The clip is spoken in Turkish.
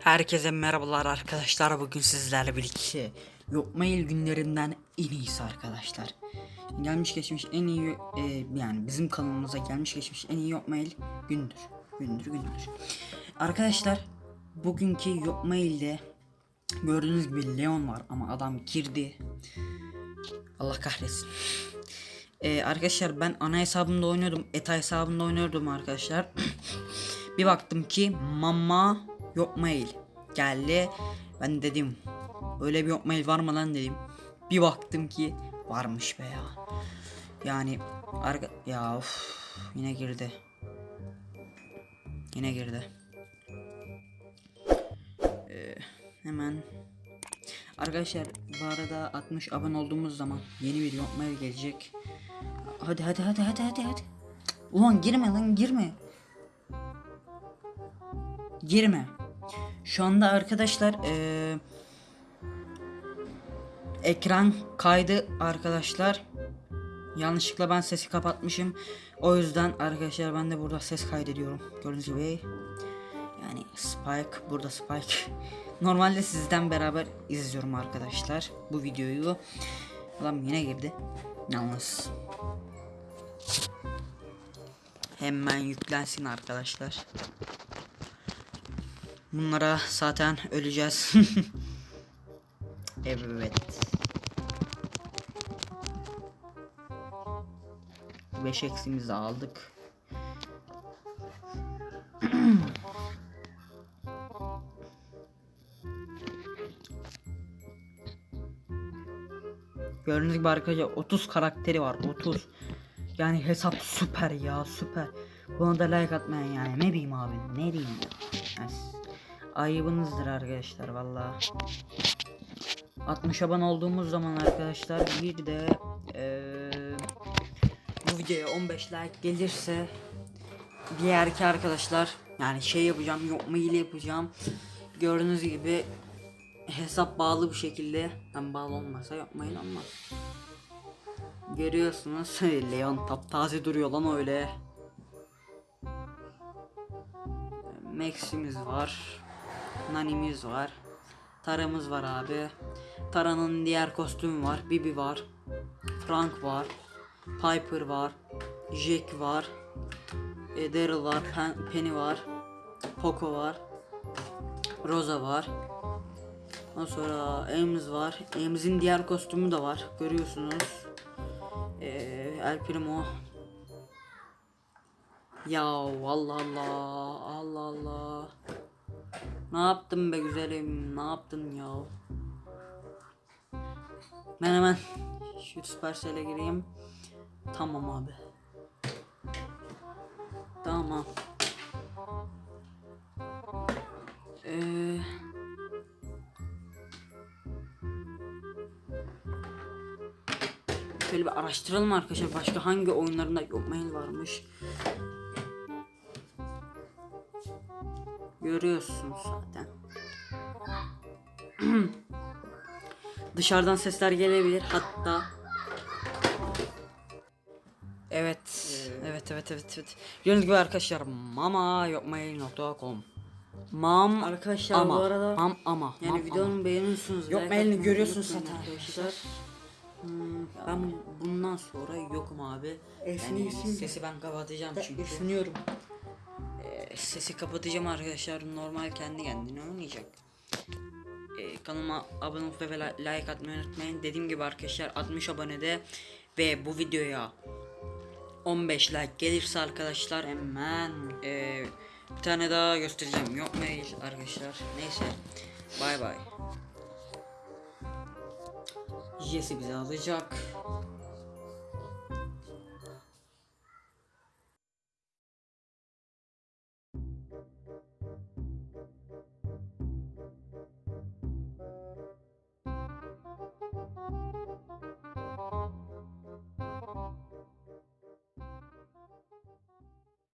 Herkese merhabalar arkadaşlar. Bugün sizlerle birlikte yok mail günlerinden en iyisi arkadaşlar. Gelmiş geçmiş en iyi e, yani bizim kanalımıza gelmiş geçmiş en iyi yok mail gündür. Gündür gündür. Arkadaşlar bugünkü yok mailde gördüğünüz gibi Leon var ama adam girdi. Allah kahretsin. Ee, arkadaşlar ben ana hesabımda oynuyordum. ETA hesabımda oynuyordum arkadaşlar. bir baktım ki mama yok mail geldi. Ben dedim öyle bir yok mail var mı lan dedim. Bir baktım ki varmış be ya. Yani arka ya of, yine girdi. Yine girdi. Ee, hemen Arkadaşlar bu arada 60 abone olduğumuz zaman yeni bir mail gelecek. Hadi hadi hadi hadi hadi hadi. Ulan girme lan girme. Girme. Şu anda arkadaşlar eee, ekran kaydı arkadaşlar. Yanlışlıkla ben sesi kapatmışım. O yüzden arkadaşlar ben de burada ses kaydediyorum. Gördüğünüz gibi. Yani Spike burada Spike. Normalde sizden beraber izliyorum arkadaşlar bu videoyu. Adam yine girdi. Yalnız. Hemen yüklensin arkadaşlar. Bunlara zaten öleceğiz. evet. 5 eksimizi aldık. Gördüğünüz gibi arkadaşlar 30 karakteri var 30. Yani hesap süper ya süper. Buna da like atmayın yani ne bileyim abi ne diyeyim ya. Yani ayıbınızdır arkadaşlar valla. 60 abone olduğumuz zaman arkadaşlar bir de eee, bu videoya 15 like gelirse diğer ki arkadaşlar yani şey yapacağım yok mail yapacağım. Gördüğünüz gibi hesap bağlı bir şekilde tam bağlı olmasa yapmayın olmaz. Görüyorsunuz Leon taptaze duruyor lan öyle. Max'imiz var. Nani'miz var. Tara'mız var abi. Tara'nın diğer kostümü var. Bibi var. Frank var. Piper var. Jack var. E, Daryl var. Pen- Penny var. Poco var. Rosa var. Ondan sonra Ames var. Ames'in diğer kostümü de var. Görüyorsunuz. Ee, El Primo. Ya Allah Allah. Allah Allah. Ne yaptın be güzelim? Ne yaptın ya? Ben hemen şu Supercell'e gireyim. Tamam abi. Tamam. Eee Şöyle bir araştıralım arkadaşlar. Başka hangi oyunlarında yok mail varmış. Görüyorsunuz zaten. Dışarıdan sesler gelebilir hatta. Evet. Evet evet evet evet. Gördüğünüz gibi arkadaşlar mama yokmail.com Mam Arkadaşlar ama, bu arada mam ama yani mam videonun ama. beğeniyorsunuz. Yok atmayı görüyorsunuz zaten arkadaşlar. Hmm, ben bundan sonra yokum abi. Esni Yani sesi ben kapatacağım çünkü. Düşünüyorum. Sesi kapatacağım arkadaşlar. Normal kendi kendine oynayacak. Ee, kanalıma abone olup ve like atmayı unutmayın. Dediğim gibi arkadaşlar 60 abonede ve bu videoya 15 like gelirse arkadaşlar hemen ee, bir tane daha göstereceğim. Yok mail arkadaşlar. Neyse. Bay bay. Jesse bizi alacak.